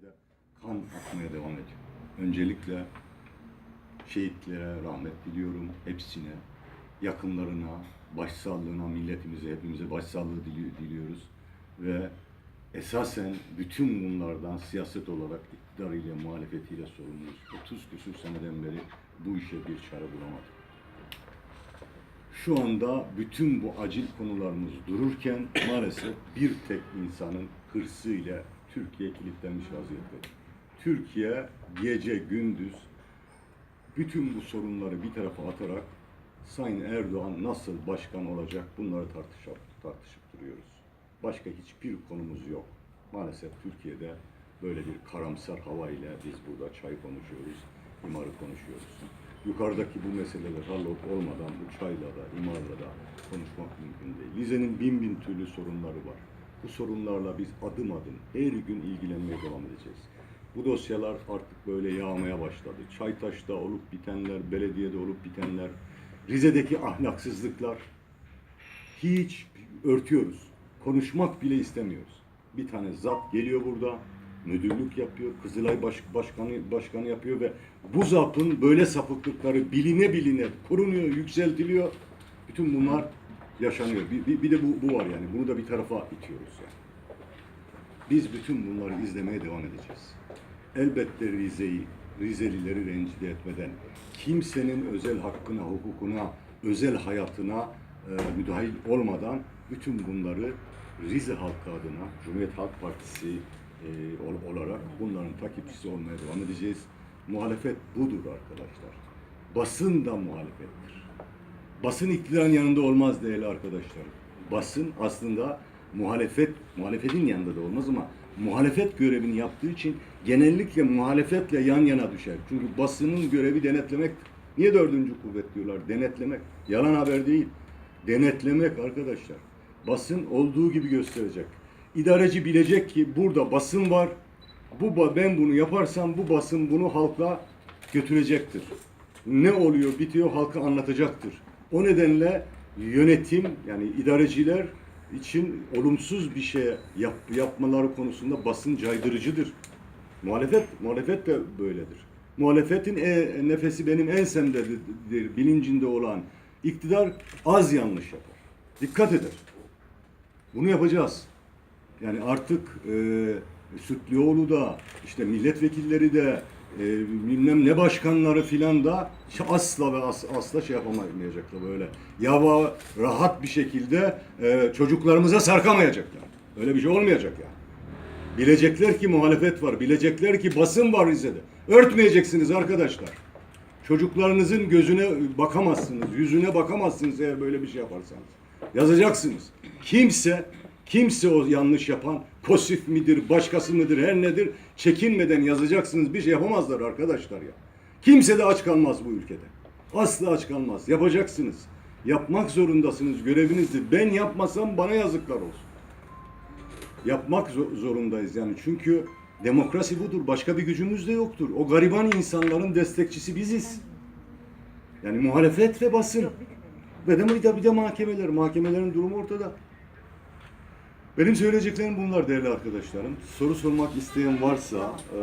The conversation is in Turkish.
Türkiye'de kan akmaya devam ediyor. Öncelikle şehitlere rahmet diliyorum. Hepsine, yakınlarına, başsağlığına, milletimize, hepimize başsağlığı dili- diliyoruz. Ve esasen bütün bunlardan siyaset olarak iktidarıyla, muhalefetiyle sorumluyuz. 30 küsür seneden beri bu işe bir çare bulamadık. Şu anda bütün bu acil konularımız dururken maalesef bir tek insanın hırsıyla Türkiye kilitlenmiş vaziyette. Türkiye gece gündüz bütün bu sorunları bir tarafa atarak Sayın Erdoğan nasıl başkan olacak bunları tartışıp, tartışıp duruyoruz. Başka hiçbir konumuz yok. Maalesef Türkiye'de böyle bir karamsar havayla biz burada çay konuşuyoruz, imarı konuşuyoruz. Yukarıdaki bu meseleler halloluk olmadan bu çayla da, imarla da konuşmak mümkün değil. Lize'nin bin bin türlü sorunları var. Bu sorunlarla biz adım adım her gün ilgilenmeye devam edeceğiz. Bu dosyalar artık böyle yağmaya başladı. Çaytaş'ta olup bitenler, belediyede olup bitenler, Rize'deki ahlaksızlıklar hiç örtüyoruz. Konuşmak bile istemiyoruz. Bir tane zat geliyor burada, müdürlük yapıyor, Kızılay baş, başkanı başkanı yapıyor ve bu zapın böyle sapıklıkları biline biline korunuyor, yükseltiliyor. Bütün bunlar yaşanıyor. Bir, bir, bir de bu, bu var yani. Bunu da bir tarafa itiyoruz yani. Biz bütün bunları izlemeye devam edeceğiz. Elbette Rize'yi, Rizelileri rencide etmeden, kimsenin özel hakkına, hukukuna, özel hayatına e, müdahil olmadan bütün bunları Rize halkı adına Cumhuriyet Halk Partisi e, ol- olarak bunların takipçisi olmaya devam edeceğiz. Muhalefet budur arkadaşlar. Basın da muhalefettir. Basın iktidarın yanında olmaz değerli arkadaşlar. Basın aslında muhalefet, muhalefetin yanında da olmaz ama muhalefet görevini yaptığı için genellikle muhalefetle yan yana düşer. Çünkü basının görevi denetlemek. Niye dördüncü kuvvet diyorlar? Denetlemek. Yalan haber değil. Denetlemek arkadaşlar. Basın olduğu gibi gösterecek. İdareci bilecek ki burada basın var. Bu ben bunu yaparsam bu basın bunu halka götürecektir. Ne oluyor, bitiyor halka anlatacaktır. O nedenle yönetim yani idareciler için olumsuz bir şey yap, yapmaları konusunda basın caydırıcıdır. Muhalefet, muhalefet de böyledir. Muhalefetin e, nefesi benim ensemdedir bilincinde olan iktidar az yanlış yapar. Dikkat eder. Bunu yapacağız. Yani artık e, Sütlüoğlu da işte milletvekilleri de e, bilmem ne başkanları filan da asla ve as, asla şey yapamayacaklar böyle. Yava rahat bir şekilde e, çocuklarımıza sarkamayacaklar. Öyle bir şey olmayacak yani. Bilecekler ki muhalefet var. Bilecekler ki basın var Rize'de. Örtmeyeceksiniz arkadaşlar. Çocuklarınızın gözüne bakamazsınız. Yüzüne bakamazsınız eğer böyle bir şey yaparsanız. Yazacaksınız. Kimse kimse o yanlış yapan kosif midir, başkası mıdır, her nedir çekinmeden yazacaksınız. Bir şey yapamazlar arkadaşlar ya. Kimse de aç kalmaz bu ülkede. Asla aç kalmaz. Yapacaksınız. Yapmak zorundasınız. Görevinizdir. Ben yapmasam bana yazıklar olsun yapmak zo- zorundayız yani. Çünkü demokrasi budur. Başka bir gücümüz de yoktur. O gariban insanların destekçisi biziz. Yani muhalefet ve basın. Ve de bir de, bir de mahkemeler. Mahkemelerin durumu ortada. Benim söyleyeceklerim bunlar değerli arkadaşlarım. Soru sormak isteyen varsa e,